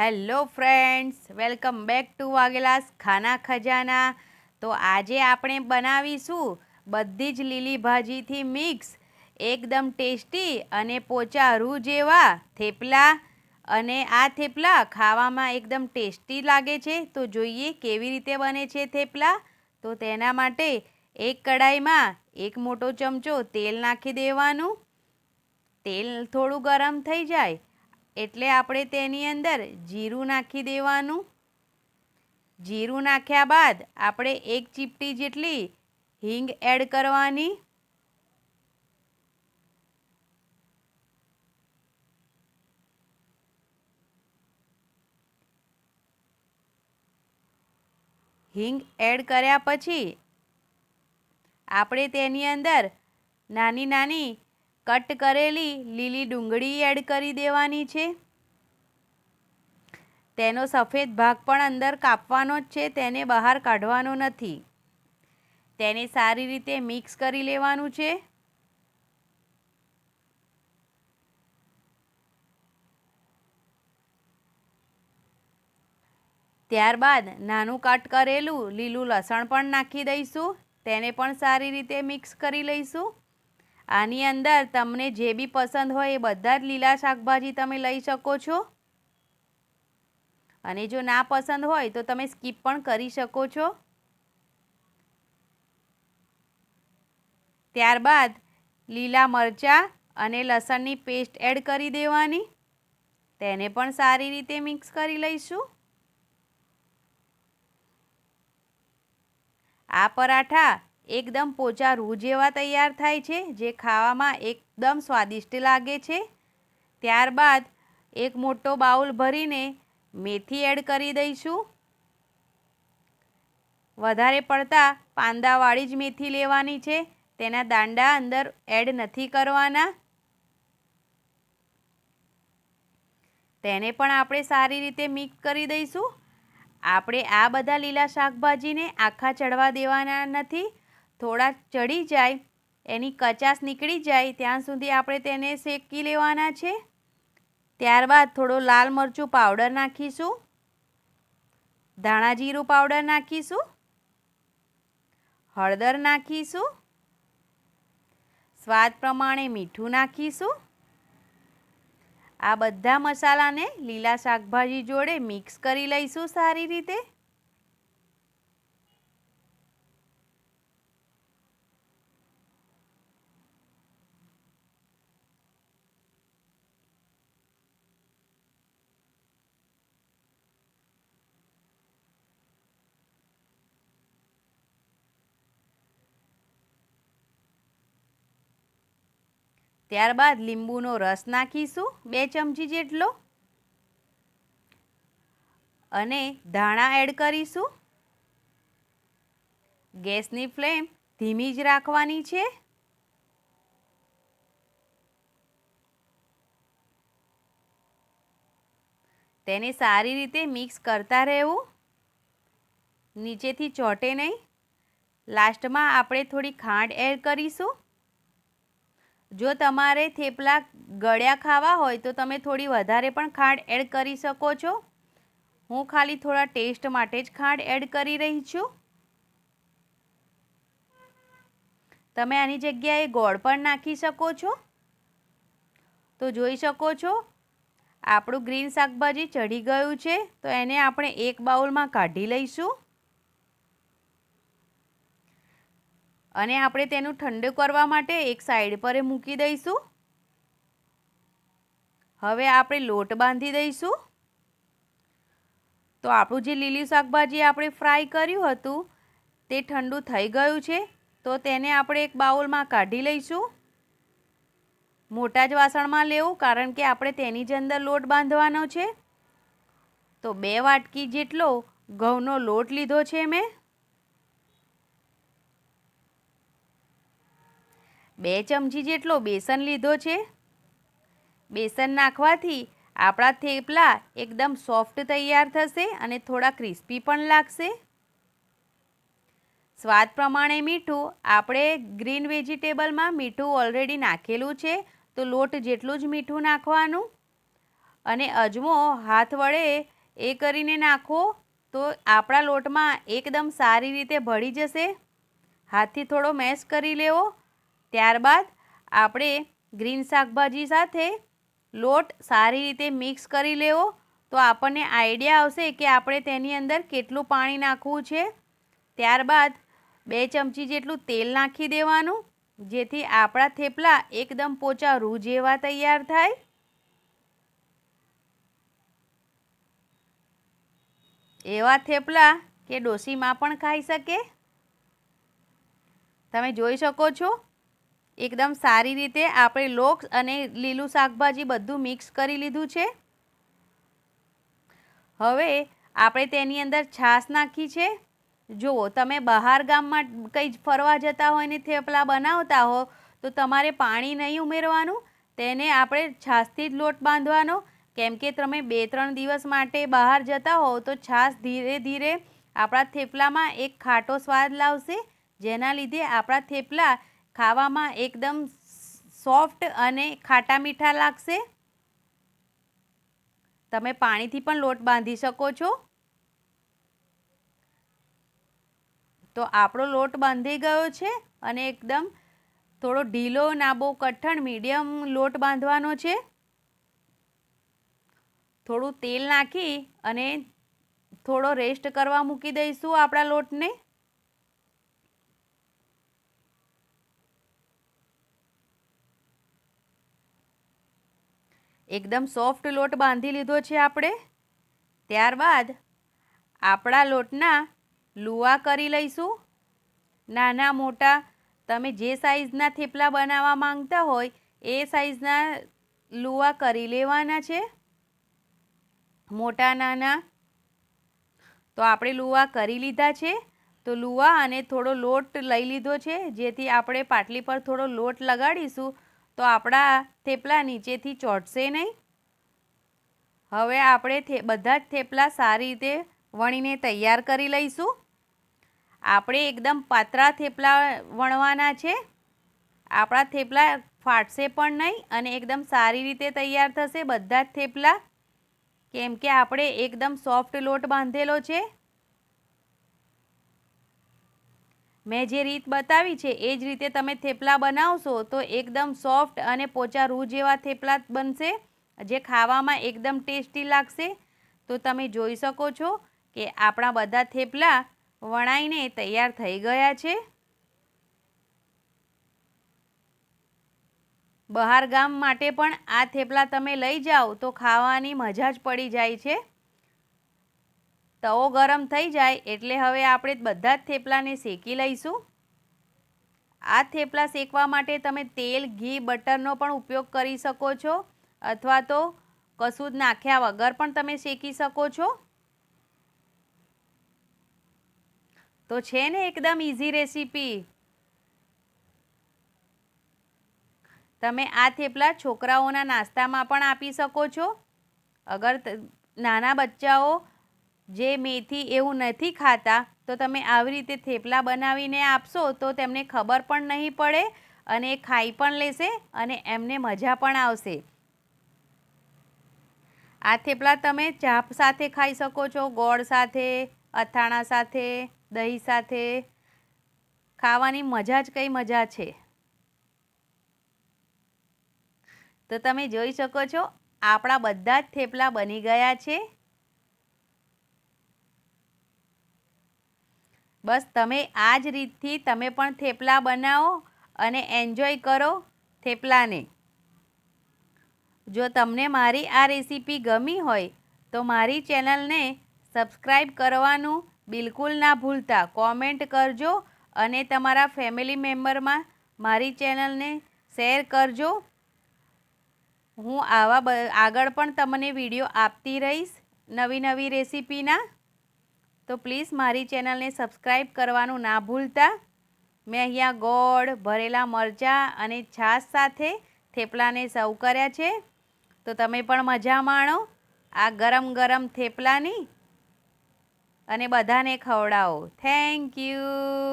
Hello friends, welcome back to વાગેલાસ ખાના ખજાના. તો આજે આપણે બનાવીશું બધી જ લીલી ભાજીથી મિક્સ, એકદમ ટેસ્ટી અને પોચા રૂ જેવા થેપલા. અને આ થેપલા ખાવામાં એકદમ ટેસ્ટી લાગે છે. તો જોઈએ કેવી રીતે બને છે થેપલા. તો તેના માટે એક કડાઈમાં એક મોટો ચમચો તેલ નાખી દેવાનું. તેલ થોડું ગરમ થઈ જાય. એટલે આપણે તેની અંદર જીરું નાખી દેવાનું. જીરું નાખ્યા બાદ આપણે એક ચીપટી જેટલી હિંગ એડ કરવાની. હિંગ એડ કર્યા પછી આપણે તેની અંદર નાની નાની કટ કરેલી લીલી ડુંગળી એડ કરી દેવાની છે. તેનો સફેદ ભાગ પણ અંદર કાપવાનો જ છે, તેને બહાર કાઢવાનો નથી. તેને સારી રીતે મિક્સ કરી લેવાનું છે. ત્યારબાદ નાનું કટ કરેલું લીલું લસણ પણ નાખી દઈશું, તેને પણ સારી રીતે મિક્સ કરી લઈશું. આની અંદર તમને જે બી પસંદ હોય એ બધા જ લીલા શાકભાજી તમે લઈ શકો છો. અને જો ના પસંદ હોય તો તમે સ્કીપ પણ કરી શકો છો. ત્યારબાદ લીલા મરચાં અને લસણની પેસ્ટ એડ કરી દેવાની. તેને પણ સારી રીતે મિક્સ કરી લઈશું. આ પરાઠા એકદમ પોચા રૂ જેવા તૈયાર થાય છે, જે ખાવામાં એકદમ સ્વાદિષ્ટ લાગે છે. ત્યારબાદ એક મોટો બાઉલ ભરીને મેથી એડ કરી દઈશું. વધારે પડતા પાંદાવાળી જ મેથી લેવાની છે, તેના દાંડા અંદર એડ નથી કરવાના. તેને પણ આપણે સારી રીતે મિક્સ કરી દઈશું. આપણે આ બધા લીલા શાકભાજીને આખા ચડવા દેવાના નથી. થોડા ચડી જાય, એની કચાશ નીકળી જાય, ત્યાં સુધી આપણે તેને શેકી લેવાના છે. ત્યારબાદ થોડો લાલ મરચું પાવડર નાખીશું. ધાણા જીરું પાવડર નાખીશું. હળદર નાખીશું. સ્વાદ પ્રમાણે મીઠું નાખીશું. આ બધા મસાલાને લીલા શાકભાજી જોડે મિક્સ કરી લઈશું સારી રીતે. ત્યારબાદ લીંબુનો રસ નાખીશું બે ચમચી જેટલો. અને ધાણા એડ કરીશું. ગેસની ફ્લેમ ધીમી જ રાખવાની છે. તેને સારી રીતે મિક્સ કરતા રહેવું. નીચેથી ચોટે નહીં. લાસ્ટમાં આપણે થોડી ખાંડ એડ કરીશું. જો તમારે થેપલા ગળ્યા ખાવા હોય તો તમે થોડી વધારે પણ ખાંડ એડ કરી શકો છો. હું ખાલી થોડા ટેસ્ટ માટે જ ખાંડ એડ કરી રહી છું. તમે આની જગ્યાએ ગોળ પણ નાખી શકો છો. તો જોઈ શકો છો, આપણું ગ્રીન શાકભાજી ચડી ગયું છે. તો એને આપણે એક બાઉલમાં કાઢી લઈશું. અને આપણે તેનું ઠંડુ કરવા માટે એક સાઈડ પર મૂકી દઈશું. હવે આપણે લોટ બાંધી દઈશું. તો આપણું જે લીલી શાકભાજી આપણે ફ્રાય કર્યું હતું, તે ઠંડુ થઈ ગયું છે. તો તેને આપણે એક બાઉલમાં કાઢી લઈશું. મોટા જ વાસણમાં લેવું, કારણ કે આપણે તેની જ અંદર લોટ બાંધવાનો છે. તો બે વાટકી જેટલો ઘઉંનો લોટ લીધો છે મેં. બે ચમચી જેટલો બેસન લીધો છે. બેસન નાખવાથી આપણા થેપલા એકદમ સોફ્ટ તૈયાર થશે અને થોડા ક્રિસ્પી પણ લાગશે. સ્વાદ પ્રમાણે મીઠું આપણે ગ્રીન વેજીટેબલમાં મીઠું ઓલરેડી નાખેલું છે, તો લોટ જેટલું જ મીઠું નાખવાનું. અને અજમો હાથ વડે એ કરીને નાખો, તો આપણા લોટમાં એકદમ સારી રીતે ભળી જશે. હાથથી થોડો મેશ કરી લેવો. ત્યારબાદ આપણે ગ્રીન શાકભાજી સાથે લોટ સારી રીતે મિક્સ કરી લેવો. તો આપણને આઈડિયા આવશે કે આપણે તેની અંદર કેટલું પાણી નાખવું છે. ત્યારબાદ બે ચમચી જેટલું તેલ નાખી દેવાનું, જેથી આપણા થેપલા એકદમ પોચા રૂ જેવા તૈયાર થાય. એવા થેપલા કે ડોસીમાં પણ ખાઈ શકે. તમે જોઈ શકો છો એકદમ સારી રીતે આપણે લોક અને લીલું શાકભાજી બધું મિક્સ કરી લીધું છે. હવે આપણે તેની અંદર છાશ નાખી છે. જુઓ, તમે બહાર ગામમાં કંઈ ફરવા જતા હોય ને થેપલા બનાવતા હો, તો તમારે પાણી નહીં ઉમેરવાનું. તેને આપણે છાશથી જ લોટ બાંધવાનો. કેમ કે તમે બે ત્રણ દિવસ માટે બહાર જતા હો તો છાશ ધીરે ધીરે આપણા થેપલામાં એક ખાટો સ્વાદ લાવશે. જેના લીધે આપણા થેપલા ખાવામાં એકદમ સોફ્ટ અને ખાટા મીઠા લાગશે. તમે પાણીથી પણ લોટ બાંધી શકો છો. તો આપણો લોટ બાંધી ગયો છે અને એકદમ થોડો ઢીલો ના બહુ કઠણ મીડિયમ લોટ બાંધવાનો છે. થોડું તેલ નાખી અને થોડો રેસ્ટ કરવા મૂકી દઈશું આપણા લોટને. એકદમ સોફ્ટ લોટ બાંધી લીધો છે આપણે. ત્યારબાદ આપણા લોટના લુવા કરી લઈશું. નાના મોટા, તમે જે સાઇઝના થેપલા બનાવવા માંગતા હોય, એ સાઈઝના લુવા કરી લેવાના છે. મોટા, નાના, તો આપણે લુવા કરી લીધા છે. તો લુવા અને થોડો લોટ લઈ લીધો છે, જેથી આપણે પાટલી પર થોડો લોટ લગાડીશું. તો આપણા થેપલા નીચેથી ચોંટશે નહીં. હવે આપણે બધા જ થેપલા સારી રીતે વણીને તૈયાર કરી લઈશું. આપણે એકદમ પાતળા થેપલા વણવાના છે. આપણા થેપલા ફાટશે પણ નહીં અને એકદમ સારી રીતે તૈયાર થશે બધા જ થેપલા. કેમ કે આપણે એકદમ સોફ્ટ લોટ બાંધેલો છે. મેં જે રીત બતાવી છે, એ જ રીતે તમે થેપલા બનાવશો તો એકદમ સોફ્ટ અને પોચા રૂ જેવા થેપલા બનશે, જે ખાવામાં એકદમ ટેસ્ટી લાગશે. તો તમે જોઈ શકો છો કે આપણા બધા થેપલા વણાઈને તૈયાર થઈ ગયા છે. બહાર ગામ માટે પણ આ થેપલા તમે લઈ જાઓ તો ખાવાની મજા જ પડી જાય છે. તવો ગરમ થઈ જાય એટલે હવે આપણે બધા જ થેપલાને શેકી લઈશું. આ થેપલા શેકવા માટે તમે તેલ, ઘી, બટરનો પણ ઉપયોગ કરી શકો છો અથવા તો કશું જ નાખ્યા વગર પણ તમે શેકી શકો છો. તો છે ને એકદમ ઇઝી રેસીપી તમે આ થેપલા છોકરાઓના નાસ્તામાં પણ આપી શકો છો. અગર નાના બચ્ચાઓ જે મેથી એવું નથી ખાતા, તો તમે આવી રીતે થેપલા બનાવીને આપશો તો તેમને ખબર પણ નહીં પડે અને ખાઈ પણ લેશે અને એમને મજા પણ આવશે. આ થેપલા તમે ચાપ સાથે ખાઈ શકો છો, ગોળ સાથે, અથાણા સાથે, દહીં સાથે. ખાવાની મજા જ કંઈ મજા છે. તો તમે જોઈ શકો છો, આપણા બધા જ થેપલા બની ગયા છે. બસ તમે આ જ રીતથી તમે પણ થેપલા બનાવો અને એન્જોય કરો થેપલાને. જો તમને મારી આ રેસીપી ગમી હોય તો મારી ચેનલને સબસ્ક્રાઈબ કરવાનું બિલકુલ ના ભૂલતા. કોમેન્ટ કરજો અને તમારા ફેમિલી મેમ્બરમાં મારી ચેનલને શેર કરજો. હું આવા આગળ પણ તમને વીડિયો આપતી રહીશ નવી નવી રેસીપીના. તો પ્લીઝ મારી ચેનલને સબસ્ક્રાઈબ કરવાનું ના ભૂલતા. મેં અહીંયા ગોળ, ભરેલા મરચાં અને છાશ સાથે થેપલાને સર્વ કર્યા છે. તો તમે પણ મજા માણો આ ગરમ ગરમ થેપલાની અને બધાને ખવડાવો. Thank you